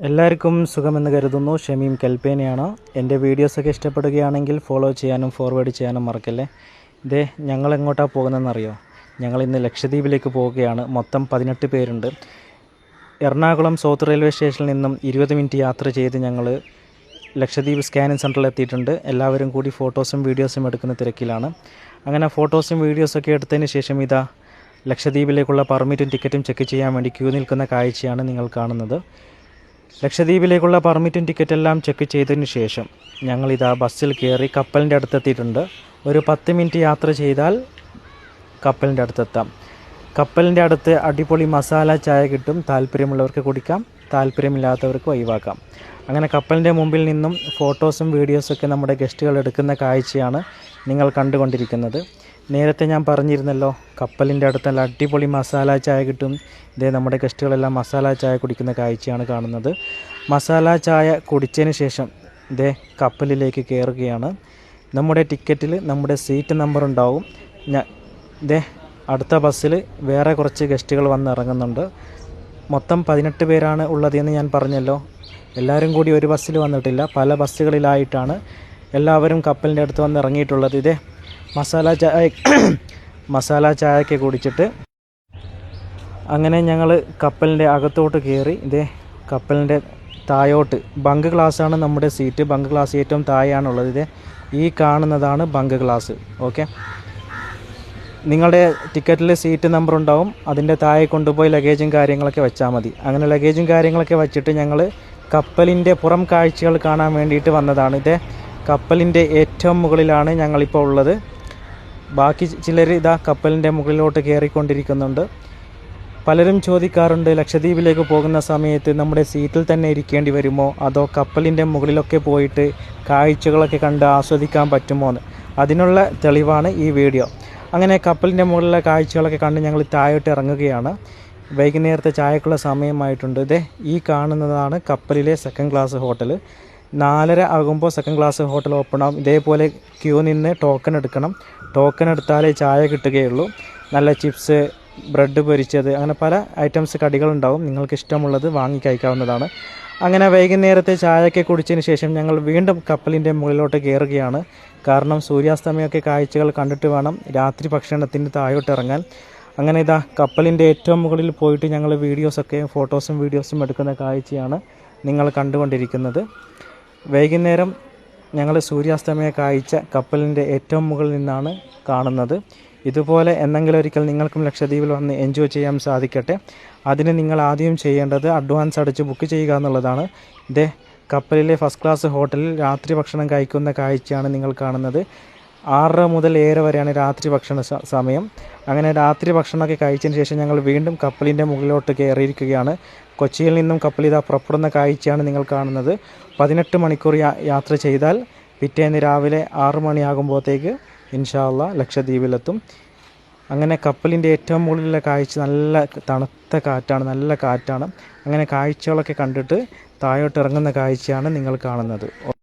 എല്ലാവർക്കും സുഖമെന്ന് കരുതുന്നു. ഷമീം കൽപ്പേനയാണ് എന്റെ വീഡിയോസൊക്കെ ഇഷ്ടപ്പെടുകയാണെങ്കിൽ ഫോളോ ചെയ്യാനും ഫോർവേഡ് ചെയ്യാനും മറക്കല്ലേ? ഇതേ ഞങ്ങൾ എങ്ങോട്ടാണ് പോകുന്നതെന്നറിയോ? ഞങ്ങൾ ഇന്ന് ലക്ഷദ്വീപിലേക്ക് പോവുകയാണ്. മൊത്തം പതിനെട്ട് പേരുണ്ട്. എറണാകുളം സൗത്ത് റെയിൽവേ സ്റ്റേഷനിൽ നിന്നും ഇരുപത് മിനിറ്റ് യാത്ര ചെയ്ത് ഞങ്ങൾ ലക്ഷദ്വീപ് സ്കാനിങ് സെന്ററിൽ എത്തിയിട്ടുണ്ട്. എല്ലാവരും കൂടി ഫോട്ടോസും വീഡിയോസും എടുക്കുന്ന തിരക്കിലാണ്. അങ്ങനെ ഫോട്ടോസും വീഡിയോസൊക്കെ എടുത്തതിന് ശേഷം ഇതാ ലക്ഷദ്വീപിലേക്കുള്ള പെർമിറ്റും ടിക്കറ്റും ചെക്ക് ചെയ്യാൻ വേണ്ടി ക്യൂ നിൽക്കുന്ന കാഴ്ചയാണ് നിങ്ങൾ കാണുന്നത്. ലക്ഷദ്വീപിലേക്കുള്ള പെർമിറ്റും ടിക്കറ്റ് എല്ലാം ചെക്ക് ചെയ്തതിന് ശേഷം ഞങ്ങളിതാ ബസ്സിൽ കയറി കപ്പലിന്റെ അടുത്തെത്തിയിട്ടുണ്ട്. ഒരു പത്ത് മിനിറ്റ് യാത്ര ചെയ്താൽ കപ്പലിന്റെ അടുത്തെത്താം. കപ്പലിന്റെ അടുത്ത് അടിപൊളി മസാല ചായ കിട്ടും. താല്പര്യമുള്ളവർക്ക് കുടിക്കാം താല്പര്യമില്ലാത്തവർക്ക് ഒഴിവാക്കാം. അങ്ങനെ കപ്പലിന്റെ മുമ്പിൽ നിന്നും ഫോട്ടോസും വീഡിയോസൊക്കെ നമ്മുടെ ഗസ്റ്റുകൾ എടുക്കുന്ന കാഴ്ചയാണ് നിങ്ങൾ കണ്ടുകൊണ്ടിരിക്കുന്നത്. നേരത്തെ ഞാൻ പറഞ്ഞിരുന്നല്ലോ കപ്പലിന്റെ അടുത്ത് നല്ല അടിപൊളി മസാല ചായ കിട്ടും. ഇതേ നമ്മുടെ ഗസ്റ്റുകളെല്ലാം മസാല ചായ കുടിക്കുന്ന കാഴ്ചയാണ് കാണുന്നത്. മസാല ചായ കുടിച്ചതിന് ശേഷം ഇതേ കപ്പലിലേക്ക് കയറുകയാണ് നമ്മുടെ ടിക്കറ്റിൽ നമ്മുടെ സീറ്റ് നമ്പർ ഉണ്ടാവും. ഞാൻ ഇതേ അടുത്ത ബസ്സിൽ വേറെ കുറച്ച് ഗസ്റ്റുകൾ വന്നിറങ്ങുന്നുണ്ട് മൊത്തം പതിനെട്ട് പേരാണ് ഉള്ളതെന്ന് ഞാൻ പറഞ്ഞല്ലോ. എല്ലാവരും കൂടി ഒരു ബസ്സിൽ വന്നിട്ടില്ല. പല ബസ്സുകളിലായിട്ടാണ് എല്ലാവരും കപ്പലിന്റെ അടുത്ത് വന്ന് ഇറങ്ങിയിട്ടുള്ളത്. ഇതേ മസാല ചായ മസാല ചായയൊക്കെ കുടിച്ചിട്ട് അങ്ങനെ ഞങ്ങൾ കപ്പലിന്റെ അകത്തോട്ട് കയറി ഇതേ കപ്പലിന്റെ തായോട്ട് ബങ്ക് ഗ്ലാസ്സാണ് നമ്മുടെ സീറ്റ്. ബങ്ക് ക്ലാസ് ഏറ്റവും താഴെയാണുള്ളത്. ഇതേ ഈ കാണുന്നതാണ് ബങ്ക് ക്ലാസ് ഓക്കെ? നിങ്ങളുടെ ടിക്കറ്റിൽ സീറ്റ് നമ്പർ ഉണ്ടാവും. അതിന്റെ താഴെ കൊണ്ടുപോയി ലഗേജും കാര്യങ്ങളൊക്കെ വെച്ചാൽ മതി. അങ്ങനെ ലഗേജും കാര്യങ്ങളൊക്കെ വെച്ചിട്ട് ഞങ്ങൾ കപ്പലിന്റെ പുറം കാഴ്ചകൾ കാണാൻ വേണ്ടിയിട്ട് വന്നതാണ്. ഇത് കപ്പലിന്റെ ഏറ്റവും മുകളിലാണ് ഞങ്ങളിപ്പോൾ ഉള്ളത്. ബാക്കി ചിലർ ഇതാ കപ്പലിന്റെ മുകളിലോട്ട് കയറിക്കൊണ്ടിരിക്കുന്നുണ്ട്. പലരും ചോദിക്കാറുണ്ട് ലക്ഷദ്വീപിലേക്ക് പോകുന്ന സമയത്ത് നമ്മുടെ സീറ്റിൽ തന്നെ ഇരിക്കേണ്ടി വരുമോ? അതോ കപ്പലിന്റെ മുകളിലൊക്കെ പോയിട്ട് കാഴ്ചകളൊക്കെ കണ്ട് ആസ്വദിക്കാൻ പറ്റുമോ എന്ന്. അതിനുള്ള തെളിവാണ് ഈ വീഡിയോ. അങ്ങനെ കപ്പലിന്റെ മുകളിലെ കാഴ്ചകളൊക്കെ കണ്ട് ഞങ്ങൾ താഴോട്ട് ഇറങ്ങുകയാണ്. വൈകുന്നേരത്തെ ചായക്കുള്ള സമയമായിട്ടുണ്ട്. ഇതേ ഈ കാണുന്നതാണ് കപ്പലിലെ സെക്കൻഡ് ക്ലാസ് ഹോട്ടൽ നാലര ആകുമ്പോൾ സെക്കൻഡ് ക്ലാസ് ഹോട്ടൽ ഓപ്പൺ ആവും. ഇതേപോലെ ക്യൂ നിന്ന് ടോക്കൺ എടുക്കണം. ടോക്കൺ എടുത്താലേ ചായ കിട്ടുകയുള്ളൂ. നല്ല ചിപ്സ് ബ്രെഡ് പൊരിച്ചത് അങ്ങനെ പല ഐറ്റംസ് കടികളുണ്ടാവും. നിങ്ങൾക്ക് ഇഷ്ടമുള്ളത് വാങ്ങി കഴിക്കാവുന്നതാണ്. അങ്ങനെ വൈകുന്നേരത്തെ ചായയൊക്കെ കുടിച്ചതിന് ശേഷം ഞങ്ങൾ വീണ്ടും കപ്പലിന്റെ മുകളിലോട്ട് കയറുകയാണ് കാരണം സൂര്യാസ്തമയമൊക്കെ കാഴ്ചകൾ കണ്ടിട്ട് വേണം രാത്രി ഭക്ഷണത്തിന്റെ താഴോട്ട് ഇറങ്ങാൻ. അങ്ങനെ ഇതാ കപ്പലിന്റെ ഏറ്റവും മുകളിൽ പോയിട്ട് ഞങ്ങൾ വീഡിയോസൊക്കെ ഫോട്ടോസും വീഡിയോസും എടുക്കുന്ന കാഴ്ചയാണ് നിങ്ങൾ കണ്ടുകൊണ്ടിരിക്കുന്നത്. വൈകുന്നേരം ഞങ്ങൾ സൂര്യാസ്തമയ കാഴ്ച കപ്പലിന്റെ ഏറ്റവും മുകളിൽ നിന്നാണ് കാണുന്നത്. ഇതുപോലെ എന്നെങ്കിലും ഒരിക്കൽ നിങ്ങൾക്കും ലക്ഷദ്വീപിൽ വന്ന് എൻജോയ് ചെയ്യാൻ സാധിക്കട്ടെ. അതിന് നിങ്ങൾ ആദ്യം ചെയ്യേണ്ടത് അഡ്വാൻസ് അടിച്ച് ബുക്ക് ചെയ്യുക എന്നുള്ളതാണ്. ഇതേ കപ്പലിലെ ഫസ്റ്റ് ക്ലാസ് ഹോട്ടലിൽ രാത്രി ഭക്ഷണം കഴിക്കുന്ന കാഴ്ചയാണ് നിങ്ങൾ കാണുന്നത്. ആറര മുതൽ ഏഴര വരെയാണ് രാത്രി ഭക്ഷണ സമയം. അങ്ങനെ രാത്രി ഭക്ഷണമൊക്കെ കഴിച്ചതിന് ശേഷം ഞങ്ങൾ വീണ്ടും കപ്പലിന്റെ മുകളിലോട്ട് കയറിയിരിക്കുകയാണ്. കൊച്ചിയിൽ നിന്നും കപ്പൽ ഇതാ പുറപ്പെടുന്ന കാഴ്ചയാണ് നിങ്ങൾ കാണുന്നത്. പതിനെട്ട് മണിക്കൂർ യാത്ര ചെയ്താൽ പിറ്റേന്ന് രാവിലെ ആറ് മണിയാകുമ്പോഴത്തേക്ക് ഇൻഷാല്ല ലക്ഷദ്വീപിലെത്തും. അങ്ങനെ കപ്പലിന്റെ ഏറ്റവും മുകളിലുള്ള കാഴ്ച നല്ല തണുത്ത കാറ്റാണ് നല്ല കാറ്റാണ്. അങ്ങനെ കാഴ്ചകളൊക്കെ കണ്ടിട്ട് താഴോട്ട് ഇറങ്ങുന്ന കാഴ്ചയാണ് നിങ്ങൾ കാണുന്നത്.